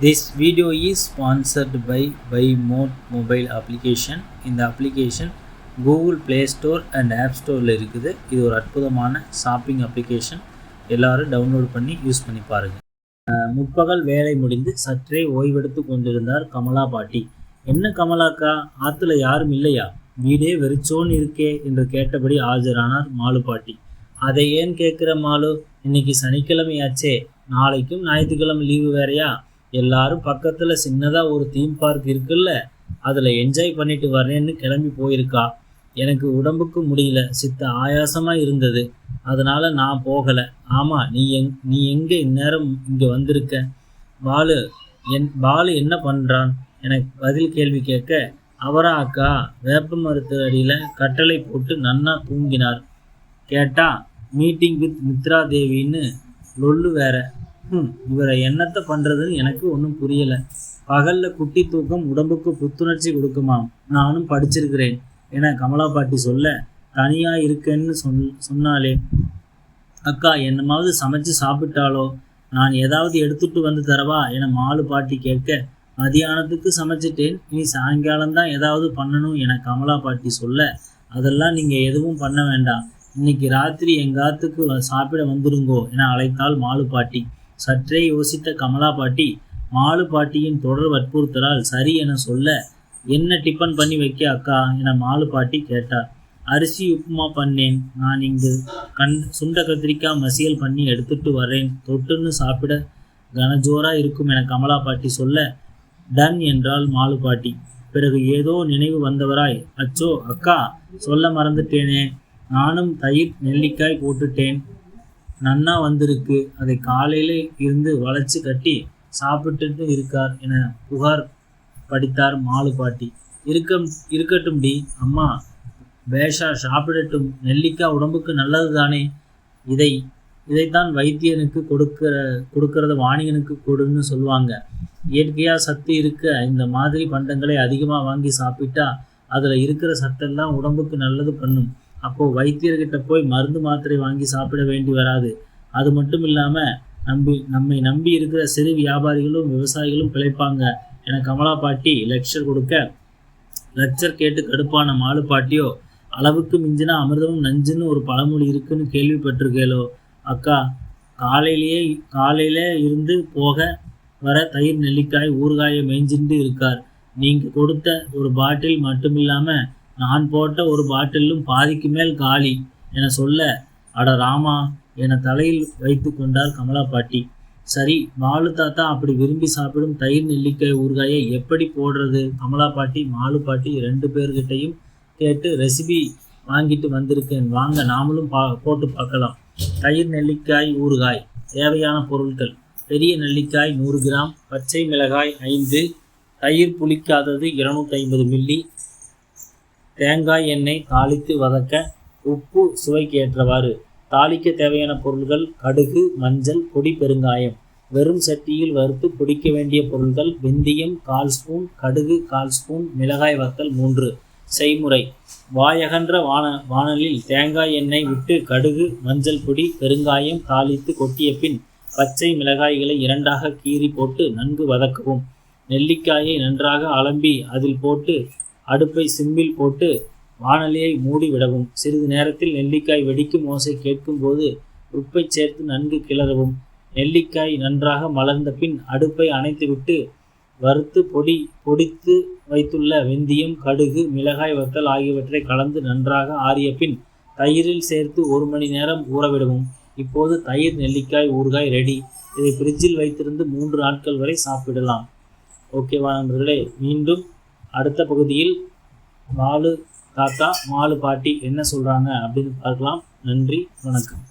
This video is sponsored by by mod mobile application. இந்த application Google play store and app ஸ்டோரில் இருக்குது. இது ஒரு அற்புதமான ஷாப்பிங் அப்ளிகேஷன் எல்லாரும் டவுன்லோட் பண்ணி யூஸ் பண்ணி பாருங்கள் முற்பகல் வேலை முடிந்து சற்றே ஓய்வெடுத்து கொண்டிருந்தார் கமலா பாட்டி. என்ன கமலாக்கா ஆற்றுல யாரும் இல்லையா? வீடே வெறிச்சோன்னு இருக்கே என்று கேட்டபடி ஆஜரானார் மாலு பாட்டி. அதை ஏன் கேட்குற மாலு? இன்னைக்கு சனிக்கிழமையாச்சே. நாளைக்கும் ஞாயிற்றுக்கிழமை லீவு வேறயா? எல்லாரும் பக்கத்தில் சின்னதாக ஒரு தீம் பார்க் இருக்குல்ல அதில் என்ஜாய் பண்ணிட்டு வரேன்னு கிளம்பி போயிருக்கா. எனக்கு உடம்புக்கு முடியல சித்த ஆயாசமாக இருந்தது. அதனால் நான் போகலை. ஆமாம் நீ எங் நீ எங்கே இந்நேரம் இங்கே வந்திருக்க? பாலு என் பாலு என்ன பண்ணுறான் எனக்கு பதில் கேள்வி கேட்க அவரா அக்கா? வேப்ப மரத்து அடியில் கட்டளை போட்டு நன்னா தூங்கினார். கேட்டால் மீட்டிங் வித் மித்ரா தேவின்னு லொல்லு வேற. ம் இவரை என்னத்தை பண்ணுறதுன்னு எனக்கு ஒன்றும் புரியலை. பகலில் குட்டி தூக்கம் உடம்புக்கு புத்துணர்ச்சி கொடுக்குமாம். நானும் படிச்சிருக்கிறேன். என கமலா பாட்டி சொல்ல தனியாக இருக்கேன்னு சொன் சொன்னாலே அக்கா என்னமாவது சமைச்சு சாப்பிட்டாலோ நான் ஏதாவது எடுத்துட்டு வந்து தரவா? என மாலு பாட்டி கேட்க மதியானத்துக்கு சமைச்சிட்டேன். இனி சாயங்காலம்தான் ஏதாவது பண்ணணும் என கமலா பாட்டி சொல்ல அதெல்லாம் நீங்கள் எதுவும் பண்ண வேண்டாம். இன்னைக்கு ராத்திரி எங்காத்துக்கு சாப்பிட வந்துருங்கோ என அழைத்தாள் மாலு பாட்டி. சற்றே யோசித்த கமலா பாட்டி மாலு பாட்டியின் தொடர் வற்புறுத்தலால் சரி என சொல்ல என்ன டிஃபன் பண்ணி வைக்க அக்கா? என மாலு பாட்டி கேட்டார் அரிசி உப்புமா பண்ணேன். நான் இங்கு கண் சுண்ட கத்திரிக்காய் மசியல் பண்ணி எடுத்துட்டு வரேன். தொட்டுன்னு சாப்பிட கனஜோரா இருக்கும் என கமலா பாட்டி சொல்ல டன் என்றாள் மாலு பாட்டி. பிறகு ஏதோ நினைவு வந்தவராய் அச்சோ அக்கா சொல்ல மறந்துட்டேனே. நானும் தயிர் நெல்லிக்காய் போட்டுட்டேன். நன்னா வந்திருக்கு. அதை காலையில் இருந்து வளைச்சு கட்டி சாப்பிட்டுட்டு இருக்கார் என புகார் படித்தார் மாலு பாட்டி. இருக்கம் இருக்கட்டும் டி அம்மா. பேஷா சாப்பிடட்டும். நெல்லிக்காய் உடம்புக்கு நல்லது தானே இதை இதைத்தான் வைத்தியனுக்கு கொடுக்கிற கொடுக்கறத வாணிகனுக்கு கொடுன்னு சொல்லுவாங்க. இயற்கையாக சத்து இருக்க இந்த மாதிரி பண்டங்களை அதிகமாக வாங்கி சாப்பிட்டா அதில் இருக்கிற சத்தெல்லாம் உடம்புக்கு நல்லது பண்ணும். அப்போது வைத்தியர்கிட்ட போய் மருந்து மாத்திரை வாங்கி சாப்பிட வேண்டி வராது. அது மட்டும் இல்லாமல் நம்பி நம்மை நம்பி இருக்கிற சிறு வியாபாரிகளும் விவசாயிகளும் பிழைப்பாங்க. என கமலா பாட்டி லெக்சர் கொடுக்க லெக்சர் கேட்டு கடுப்பான மாலு பாட்டியோ அளவுக்கு மிஞ்சினா அமிர்தமும் நஞ்சுன்னு ஒரு பழமொழி இருக்குன்னு கேள்விப்பட்டிருக்கேளோ? அக்கா காலையிலேயே காலையில இருந்து போக வர தயிர் நெல்லிக்காய் ஊறுகாயை மேய்ஞ்சிட்டு இருக்கார். நீங்கள் கொடுத்த ஒரு பாட்டில் மட்டுமில்லாமல் நான் போட்ட ஒரு பாட்டிலும் பாதிக்கு மேல் காலி என சொல்ல அட ராமா என தலையில் வைத்து கொண்டார் கமலா பாட்டி. சரி மாலு தாத்தா அப்படி விரும்பி சாப்பிடும் தயிர் நெல்லிக்காய் ஊறுகாயை எப்படி போடுறது? கமலா பாட்டி மாலு பாட்டி ரெண்டு பேர்கிட்டையும் கேட்டு ரெசிபி வாங்கிட்டு வந்திருக்கேன். வாங்க நாமளும் பா போட்டு பார்க்கலாம். தயிர் நெல்லிக்காய் ஊறுகாய் தேவையான பொருட்கள். பெரிய நெல்லிக்காய் நூறு கிராம் பச்சை மிளகாய் ஐந்து தயிர் புளிக்காதது இருநூற்றி ஐம்பது மில்லி தேங்காய் எண்ணெய் தாளித்து வதக்க உப்பு சுவைக்கு ஏற்றவாறு தாளிக்க தேவையான பொருள்கள் கடுகு மஞ்சள் பொடி பெருங்காயம். வெறும் சட்டியில் வறுத்து பொடிக்க வேண்டிய பொருட்கள் வெந்தயம் கால் ஸ்பூன் கடுகு கால் ஸ்பூன் மிளகாய் வத்தல் மூன்று. செய்முறை. வாயகன்ற வான வாணலில் தேங்காய் எண்ணெய் விட்டு கடுகு மஞ்சள் பொடி பெருங்காயம் தாளித்து கொட்டிய பின் பச்சை மிளகாய்களை இரண்டாக கீறி போட்டு நன்கு வதக்கவும். நெல்லிக்காயை நன்றாக அலம்பி அதில் போட்டு அடுப்பை சிம்பில் போட்டு வானலியை மூடி விடவும். சிறிது நேரத்தில் நெல்லிக்காய் வெடிக்கும் ஓசை கேட்கும்போது உப்பை சேர்த்து நன்கு கிளறவும். நெல்லிக்காய் நன்றாக மலர்ந்த பின் அடுப்பை அணைத்துவிட்டு வறுத்து பொடி பொடித்து வைத்துள்ள வெந்தயம் கடுகு மிளகாய் வத்தல் ஆகியவற்றை கலந்து நன்றாக ஆறிய பின் தயிரில் சேர்த்து ஒரு மணி நேரம் ஊறவிடவும் இப்போது தயிர் நெல்லிக்காய் ஊறுகாய் ரெடி இதை ஃப்ரிட்ஜில் வைத்திருந்து மூன்று நாட்கள் வரை சாப்பிடலாம். ஓகேவா நண்பர்களே மீண்டும் அடுத்த பகுதியில் மாலு தாத்தா மாலு பாட்டி என்ன சொல்கிறாங்க அப்படின்னு பார்க்கலாம். நன்றி வணக்கம்.